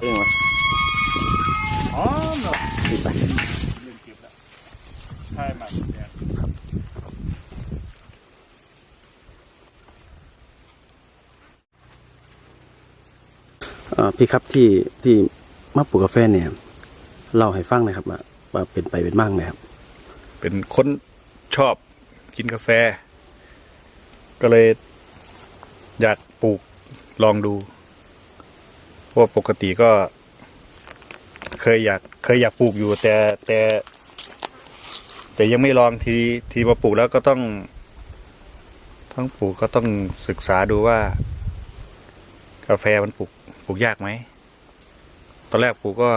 เองวะอ๋อเนาะนี่ไปลืมเก็บแล้วใช่มาเนี่ยเอ่อพี่ครับที่ที่มาปลูกกาแฟเนี่ยเล่าให้ฟังหน่อยครับว่าว่าเป็นไปเป็นบ้างเลยครับ เป็นคนชอบกินกาแฟ ก็เลยอยากปลูกลองดู เพราะว่าปกติก็ เคยอยาก เคยอยากปลูกอยู่แต่แต่ แต่ยังไม่ลองทีทีมาปลูกแล้วก็ต้องต้องปลูกก็ต้องศึกษาดูว่า กาแฟมันปลูกปลูกยากไหมตอนแรกปลูกก็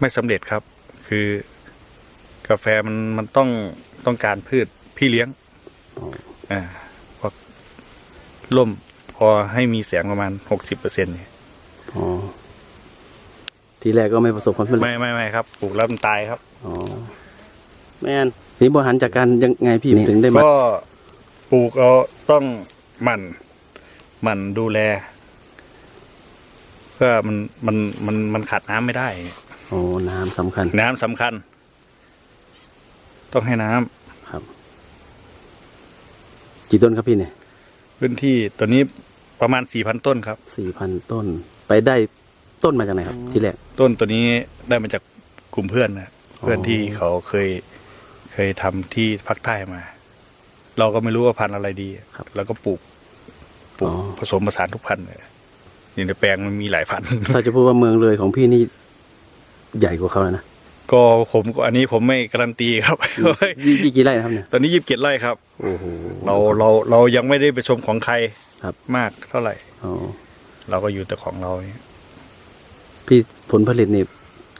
ไม่สำเร็จครับ คือกาแฟมันมันต้องต้องการพืชพี่เลี้ยงอ๋ออ่าพอล่มพ อให้มีแสงประมาณหกสิบเปอร์เซ็นต์เนี่ยอ๋อทีแรกก็ไม่ประสบความสำเร็จไม่ไม่ไม่ครับปลูกแล้วมันตายครับอ๋อแม่นนี่บริหารจัดการยังไงพี่ถึงได้มาก็ปลูกเราต้องหมั่นหมั่นดูแลเพื่อมันมันมันมันขาดน้ำไม่ได้โอ้น้ำสำคัญ น้ำสำคัญ ต้องให้น้ำครับกี่ต้นครับพี่เนี่ยพื้นที่ตัวนี้ ประมาณสี่พันต้นครับ สี่พันต้น ไปได้ต้นมาจากไหนครับ ที่แรก ต้นตัวนี้ได้มาจากกลุ่มเพื่อนนะเพื่อนที่เขาเคยเคยทำที่ภาคใต้มา เราก็ไม่รู้ว่าพันธุ์อะไรดีครับ แล้วก็ปลูกปลูกอ๋อผสมผสานทุกพันธุ์เลยนี่ในแปลงมันมีหลายพันธุ์ถ้าจะพูดว่าเมืองเลยของพี่นี่ใหญ่กว่าเขาแล้วนะก็ผมก็อันนี้ผมไม่การันตีครับยี่ยี่กี่ไร่นะครับเนี่ยตอนนี้ยิบเกียรไร่ครับ โอ้โหเราเราเรายังไม่ได้ไปชมของใครครับ มากเท่าไหร่อ๋อเราก็อยู่แต่ของเราเนี่ยพี่ผลผลิตนี่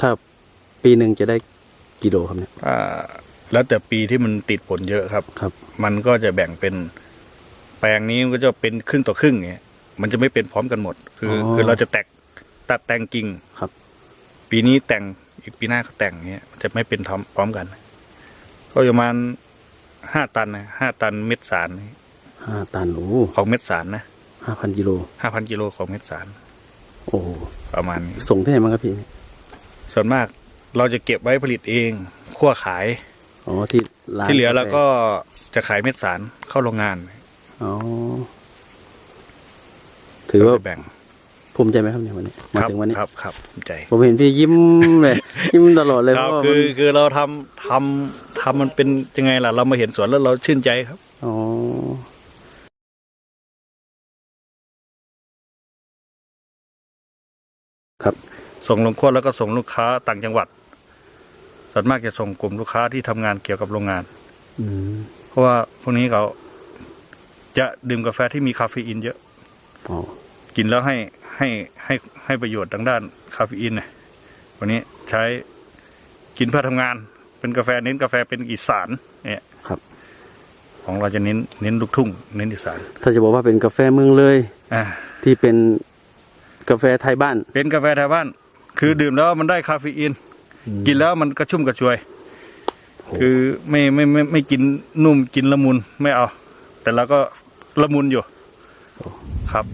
ถ้าปีหนึ่งจะได้กี่โลครับเนี่ย อ่าแล้วแต่ปีที่มันติดผลเยอะครับ ครับ มันก็จะแบ่งเป็นแปลงนี้มันก็จะเป็นครึ่งต่อครึ่งเนี่ยมันจะไม่เป็นพร้อมกันหมด คือออ คือเราจะแตกตัดแต่งกิ่ง ครับ ปีนี้แต่งอีกปีหน้าก็แต่งเนี้ยมันจะไม่เป็นพร้อมพร้อมกัน ก็ประมาณ ห้าตันนะห้าตันเม็ดสารห้าตันโอ้ของเม็ดสารนะห้าพันกิโลห้าพันกิโลของเม็ดสาร โอ้โหประมาณนี้ส่งที่ไหนบ้างครับพี่ส่วนมากเราจะเก็บไว้ผลิตเองคั่วขายอ๋อที่ร้านที่เหลือเราก็าแฟจะขายเม็ดสารเข้าโรงงานอ๋อถือว่าก็จะแบ่งภูมิใจไหมครับเนี่ยวันนี้มาครับถึงวันนี้ครับครับภูมิใจ ผมเห็นพี่ยิ้มเลยยิ้มตลอดเลยคเพรับราะว่าคืมันอคือเราทำทำ ทำมันเป็นยังไงล่ะ เรามาเห็นสวนแล้วเราชื่นใจครับอ๋อครับ ส่งลงขั้วแล้วก็ส่งลูกค้าต่างจังหวัดส่วนมากจะส่งกลุ่มลูกค้าที่ทำงานเกี่ยวกับโรงงานอืมเพราะว่าพวกนี้เขาจะดื่มกาแฟที่มีคาเฟอีนเยอะอ๋อกินแล้วให้ให้ให้ให้ประโยชน์ทางด้านคาเฟอีนนะวันนี้ใช้กินเพื่อทำงาน เป็นกาแฟเน้นกาแฟเป็นอีสานเนี่ยครับ ของเราจะเน้นเน้นลูกทุ่ง เน้นอีสาน ถ้าจะบอกว่าเป็นกาแฟเมืองเลยอ่าที่เป็นกาแฟไทยบ้าน เป็นกาแฟไทยบ้าน คือดื่มแล้วมันได้คาเฟอีน กินแล้วมันกระชุ่มกระชวย คือไม่ไม่ไม่ไม่กินนุ่มกินละมุนไม่เอา แต่เราก็ละมุนอยู่ ครับ